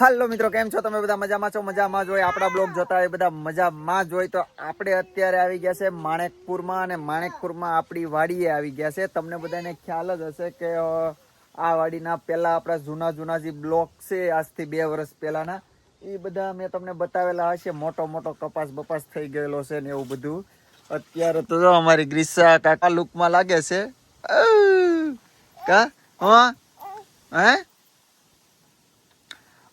હાલો મિત્રો, કેમ છો? તમે બધા મજામાં છો? મજામાં જ હોય. આપણા બ્લોગ જોતા હોય બધા મજામાં હોય. તો આપણે અત્યારે આવી ગયા છે માણેકપુરમાં અને માણેકપુરમાં આપણી વાડીએ આવી ગયા છે. તમને બધાને ખ્યાલ જ હશે કે આ વાડીના પહેલા આપણા જૂના જૂના જે બ્લોક છે, આજથી બે વર્ષ પહેલાના, એ બધા મેં તમને બતાવેલા હશે. મોટો મોટો કપાસ બપાસ થઈ ગયેલો છે ને એવું બધું. અત્યારે તો જો અમારી ગ્રીસા કાકા લુકમાં લાગે છે. કા? હા? હે?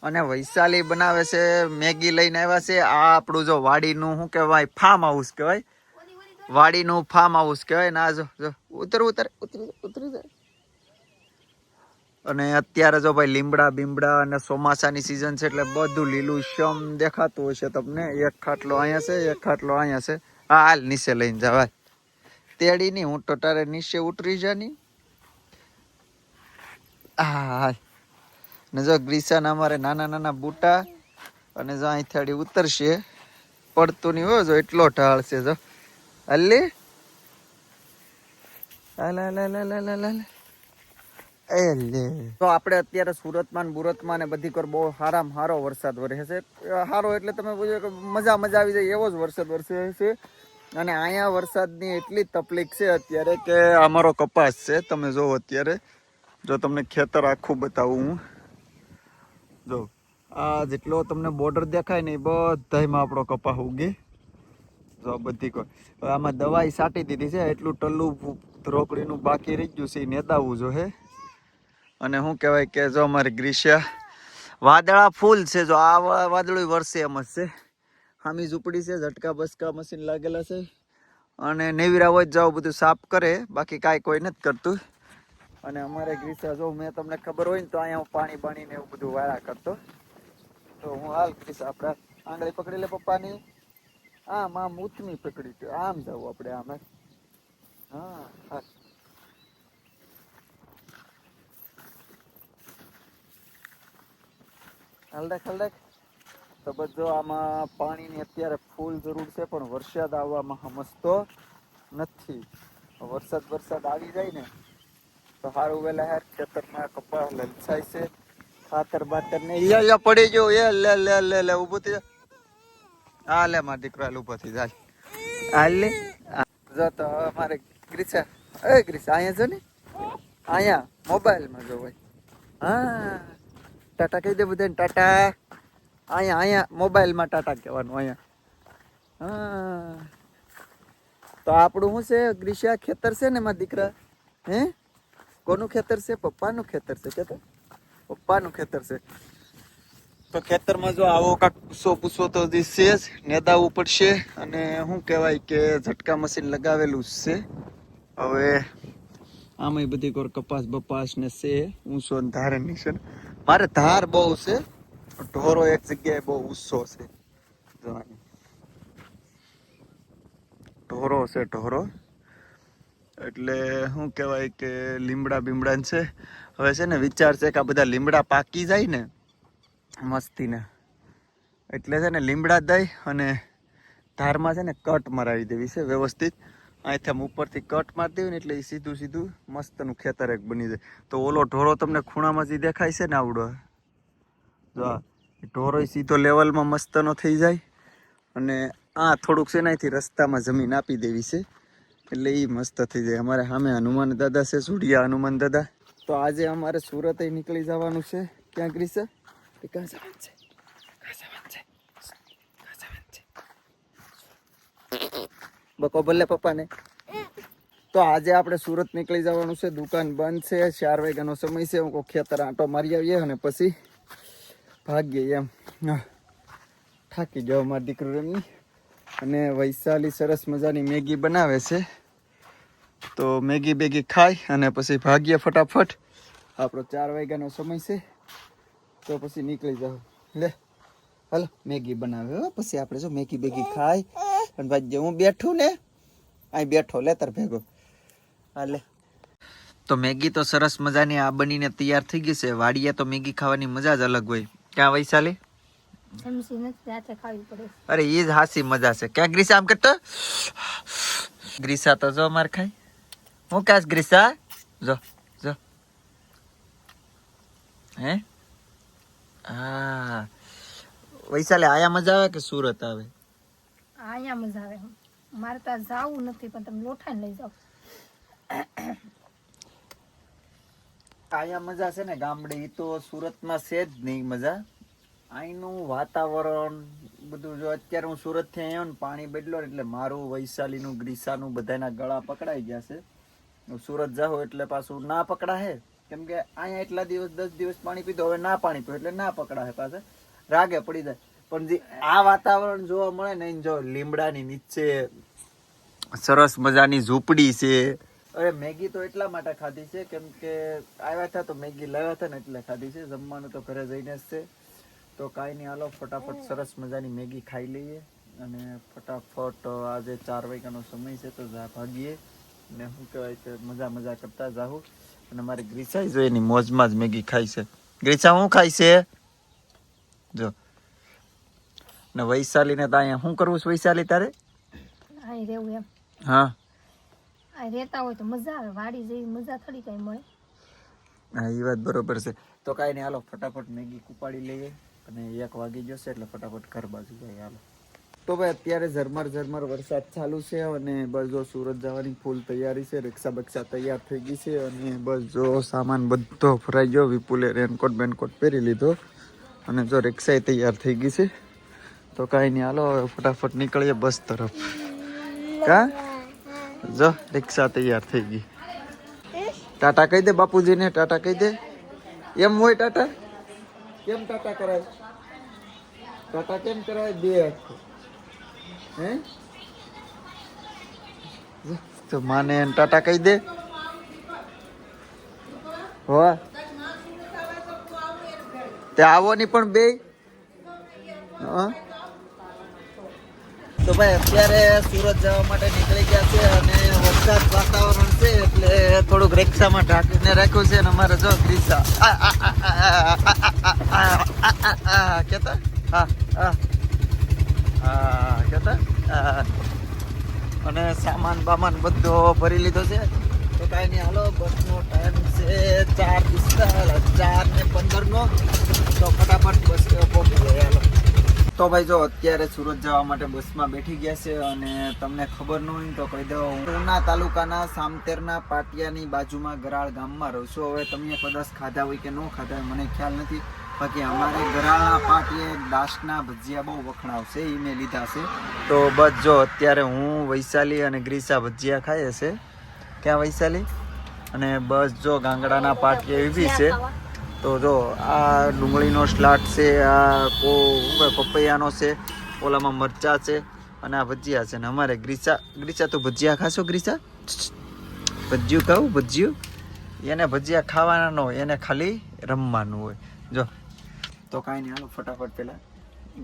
અને વૈશાલી બનાવે છે, મેગી લઈને આવ્યા છે. આ આપણું જો વાડીનું શું કહેવાય ફાર્મ હાઉસ કહેવાય. વાડીનું ફાર્મ હાઉસ કહેવાય. ને જો ઉતર ઉતર, ઉતરી ઉતરી જાય અને અત્યારે જો ભાઈ લીમડા બીમડા અને ચોમાસાની સિઝન છે એટલે બધું લીલું શમ દેખાતું હશે તમને. એક ખાટલો અહીંયા છે, એક ખાટલો અહીંયા છે. હા, હાલ નીચે લઈને જવાય તેડી નહીં, હું તો તારે નીચે ઉતરી જા નહીં. હા, હાલ. ને જો ગ્રીસાના અમારે નાના નાના બૂટા અને જો અહીં થાળી ઉતરશે, પડતું નહીં હોય જો એટલો ઢાળ છે, જો. હલ્લી. તો આપણે અત્યારે સુરતમાં બુરતમાં ને બધી કર બહુ હારામ સારો વરસાદ વરસે છે. સારો એટલે તમે પૂછો કે મજા મજા આવી જાય એવો જ વરસાદ વરસે છે. અને અહીંયા વરસાદની એટલી તકલીફ છે અત્યારે કે અમારો કપાસ છે, તમે જોવો અત્યારે. જો તમને ખેતર આખું બતાવું હું. જો, આ જેટલો તમને બોર્ડર દેખાય ને એ બધામાં આપણો કપાસ ઉગે. જો બધી કોઈ આમાં દવાઈ છાંટી દીધી છે, એટલું ટલ્લું રોકડીનું બાકી રહી ગયું છે, એ નેતાવું જો હે. અને શું કહેવાય કે જો અમારી ગ્રીષ્યા, વાદળા ફૂલ છે, જો આ વાદળું વરસે એમ જ છે. હામી ઝૂંપડી છે, ઝટકા બસકા મશીન લાગેલા છે. અને નેવીરા હોય જ જાઓ બધું સાફ કરે, બાકી કાંઈ કોઈ નથી કરતું. અને અમારે ગ્રીસા જો મેં તમને ખબર હોય ને તો અહીંયા હું પાણી ને એવું બધું વાળા કરતો. તો હું હાલ ગ્રીસા આપણે આંગળી પકડી લે પપ્પાની. આમ આમ ઉથમી પકડી તો આમ જવું આપણે આમ હે. હા. હાલ હાલ દેખ. તો બધો આમાં પાણીની અત્યારે ફૂલ જરૂર છે, પણ વરસાદ આવવામાં સમજતો નથી. વરસાદ વરસાદ આવી જાય ને તો સારું વેલા યાર ખેતરમાં કપાસ લલચાય છે, ખાતર બાતર ને યા યા પડી ગયો. એ લે લે લે લે, ઊભો થઈ જા. હા લે માર દીકરો હાલ ઊભો થઈ જાય હાલ લે. જો તો અમારે ગ્રીસા, એ ગ્રીસા, અહીંયા જો ને. અહીંયા, મોબાઈલમાં જો ભાઈ. હા. ટાટા કહી દે બધાને, ટાટા. અહીંયા અહીંયા, મોબાઈલમાં ટાટા કહેવાનું, અહીંયા. હા. તો આપણું શું છે? ગ્રીષ્યા ખેતર છે ને મારા દીકરા? હે? કોનું ખેતર છે? પપ્પાનું ખેતર છે કે પપ્પાનું ખેતર છે. તો ખેતરમાં જો આવો કાંક પૂસો પૂસો તો હજી છે જ, નેદાવું પડશે અને શું કહેવાય કે ઝટકા મશીન લગાવેલું જ છે. હવે આમાંય બધી કોર કપાસ બપાસ ને છે ઊંચો ને ધારે નીચે. મારે ધાર બહુ છે ઢોરો એક જગ્યાએ બહુ ઊંચો છે. જોવાની. ઢોરો છે, ઢોરો. એટલે શું કહેવાય કે લીમડા બીમડા છે. હવે છે ને વિચાર છે કે આ બધા લીમડા પાકી જાય ને મસ્તીને. એટલે છે ને લીમડા દઈ અને ધારમાં છે ને કટ મરાવી દેવી છે વ્યવસ્થિત. અહીંથી આમ ઉપરથી કટ મારી દેવી ને એટલે એ સીધું સીધું મસ્તનું ખેતર એક બની જાય. તો ઓલો ઢોરો તમને ખૂણામાં જે દેખાય છે ને આવડો. જો ઢોરો સીધો લેવલમાં મસ્તનો થઈ જાય. અને આ થોડુંક છે ને અહીંથી રસ્તામાં જમીન આપી દેવી છે. એટલે એ મસ્ત થઈ જાય. અમારે સામે હનુમાન દાદા છે સુડિયા હનુમાન દાદા. તો આજે અમારે સુરત નીકળી જવાનું છે. ક્યાંક રીસે? ક્યાં જવાનું છે. બકો ભલે પપ્પાને. તો આજે આપણે સુરત નીકળી જવાનું છે. દુકાન બંધ છે. ચાર વાગ્યાનો સમય છે. હું ખેતર આંટો મારી આવીએ અને પછી ભાગીએ એમ. થાકી ગયો મારા દીકરો રમી અને વૈશાલી સરસ મજાની મેગી બનાવે છે. તો મેગી બેગી ખાઈ અને પછી ભાગીએ ફટાફટ. આપણો ચાર વાગ્યાનો સમય છે. તો પછી નીકળી જાવ લે હાલો મેગી બનાવે હો. પછી આપણે જો મેગી બેગી ખાઈ અને ભાઈ હું બેઠું ને અહીં બેઠો લે તાર ભેગો. હાલે તો મેગી તો સરસ મજાની આ બનીને તૈયાર થઈ ગઈ છે. વાડીએ તો મેગી ખાવાની મજા જ અલગ હોય. ક્યાં વૈશાલી? અરે એ જ હાસી મજા છે. ક્યાં ગ્રીસા આમ કરતો? ગ્રીસા તો જો માર ખાય. હું કાશ ગ્રીસા જો જો હે હા વૈશાલી આયા મજા આવે કે સુરત આવે? અહીંયા મજા આવે. મારે તો જાવું નથી પણ તમે લોઠાને લઈ જાઓ. આયા મજા છે ને ગામડે ઈ તો સુરતમાં છે જ નહીં મજા. અહીંનું વાતાવરણ બધું જો અત્યારે હું સુરતથી આવ્યો ને પાણી બદલો ને એટલે મારું વૈશાલીનું ગ્રીસાનું બધાના ગળા પકડાઈ ગયા છે. સુરત જાઉં એટલે પાછું ના પકડાશે કેમ કે અહીંયા એટલા દિવસ, દસ દિવસ પાણી પીધો, હવે ના પાણી પીધું, એટલે ના પકડાશે પાછા. રાગે પડી જાય. પણ જે આ વાતાવરણ જોવા મળે ને જો લીમડાની નીચે, સરસ મજાની ઝૂંપડી છે. અરે મેગી તો એટલા માટે ખાધી છે, કેમ કે આવ્યા હતા તો મેગી લાવ્યા હતા ને, એટલે ખાધી છે. જમવાનું તો ઘરે જઈને જ છે. તો કાંઈ નહીં, હાલો, ફટાફટ સરસ મજાની મેગી ખાઈ લઈએ. અને ફટાફટ આજે ચાર વાગ્યાનો સમય છે, તો ભાગીએ. ને શું કહેવાય કે મજા મજા કરતા જાહું. અને મારી ગ્રીસાઈ જો એની મોજમાં જ મેગી ખાય છે. ગ્રીસા શું ખાય છે? જો. ને વૈશાલીને તો અહીંયા શું કરવું છે વૈશાલી તારે? અહીં રહેવું એમ. હા. અહીં રહેતા હોય તો મજા આવે. વાડી જેવી મજા થોડી કઈ મળે. હા એ વાત બરોબર છે. તો કાંઈ નહીં હાલો ફટાફટ મેગી કુપાડી લઈએ. અને એક વાગી જશે એટલે ફટાફટ ઘર બાજુ જઈએ હાલો. તો ભાઈ અત્યારે ઝરમર ઝરમર વરસાદ ચાલુ છે અને બસ જો સુરત જવાની ફૂલ તૈયારી છે, રિક્ષા બક્ષા તૈયાર થઈ ગઈ છે અને બસ જો સામાન બધો ફરાઈ ગયો, વિપુલે રેનકોટ બેનકોટ પહેરી લીધો અને જો રિક્ષાએ તૈયાર થઈ ગઈ છે. તો કાંઈ નહીં, હાલો, હવે ફટાફટ નીકળીએ બસ તરફ. કા? જો, રિક્ષા તૈયાર થઈ ગઈ. ટાટા કહી દે બાપુજીને, ટાટા કહી દે. એમ હોય ટાટા? કેમ ટાટા કરાય? ટાટા કેમ કરાય? બે હાથે. હે તો માને ટાટા કહી દે હો તે આવો ની પણ બે તો ભાઈ અત્યારે સુરત જવા માટે નીકળી ગયા છે અને વરસાદ વાતાવરણ છે એટલે થોડુંક રિક્ષામાં ઢાંકીને રાખ્યું છે અને અમારે જો રિક્ષા કેતા હા હા કેતા અને સામાન બામાન બધો ભરી લીધો છે. તો કાંઈ નહીં, હાલો, બસનો ટાઈમ છે ચાર પિસ્તાલીસ ચાર ને પંદરનો. તો ફટાફટ બસ પહોંચી જાય, હાલો. તો ભાઈ જો, અત્યારે સુરત જવા માટે બસમાં બેઠી ગયા છે અને તમને ખબર ન હોય તો કહી દઉં. ઉના તાલુકાના સામતેરના પાટિયાની બાજુમાં ગરાળ ગામમાં રહું છું. હવે તમને કદાચ ખાધા હોય કે ન ખાધા હોય, મને ખ્યાલ નથી. બાકી અમારે ગરાળા પાટીએ દાસના ભજીયા બહુ વખણાવશે એ મેં લીધા છે. તો બસ જો, અત્યારે હું, વૈશાલી અને ગ્રીસા ભજીયા ખાઈએ છે. ક્યાં વૈશાલી? અને બસ જો, ગાંગડાના પાટીએ એવી છે. તો જો, આ ડુંગળીનો સ્લાટ છે, આ કો પપૈયાનો છે, ઓલામાં મરચા છે, અને આ ભજીયા છે. ને અમારે ગ્રીસા ગ્રીસા તું ભજીયા ખાશો, ગ્રીસા? ભજીયું ખાવું, ભજીયું? એને ભજીયા ખાવાના ન હોય, એને ખાલી રમવાનું હોય. જો તો કાંઈ નહીં, હાલો, ફટાફટ પેલા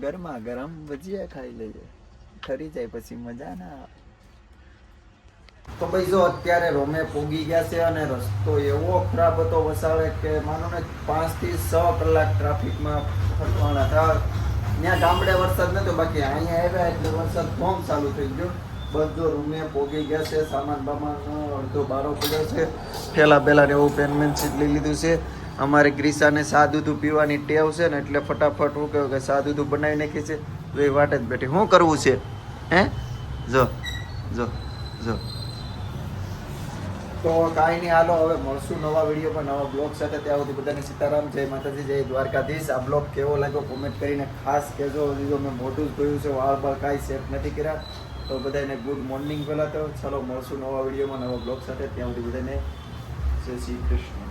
ગરમા ગરમ ભજીયા ખાઈ લઈએ ખરી જાય પછી મજા ના તો ભાઈ જો અત્યારે રોમે પોગી ગયા છે અને રસ્તો એવો ખરાબ હતો વસાવે કે માનો ને પાંચથી છ કલાક ટ્રાફિકમાં ફરવાના હતા. ત્યાં ગામડે વરસાદ નતો, બાકી અહીંયા આવ્યા એટલે વરસાદ ધોમ ચાલુ થઈ ગયો. બધો રૂમે પોગી ગયા છે, સામાન બામાન અડધો બારો પડ્યો છે. પેલા પેલા એવું પેન સીટ લઈ લીધું છે. અમારે ગ્રીસાને સા દૂધ પીવાની ટેવ છે ને એટલે ફટાફટ હું કહ્યું કે સા દૂધ બનાવી નાખી છે, તો એ વાટે જ બેઠી. શું કરવું છે? હે? જો જો જો. તો કાંઈ નહીં, હાલો, હવે મળશું નવા વિડીયોમાં નવા બ્લોગ સાથે. ત્યાં સુધી બધાને સીતારામ, જય માતાજી, જય દ્વારકાધીશ. આ બ્લોગ કેવો લાગ્યો કોમેન્ટ કરીને ખાસ કહેજો. હજી જો મેં મોઢું જ જોયું છે, વાળ બાળ કાંઈ સેટ નથી કર્યા. તો બધાને ગુડ મોર્નિંગ પહેલાં તો. ચાલો, મળશું નવા વિડીયોમાં, નવા બ્લોગ સાથે. ત્યાં સુધી બધાને જય શ્રી કૃષ્ણ.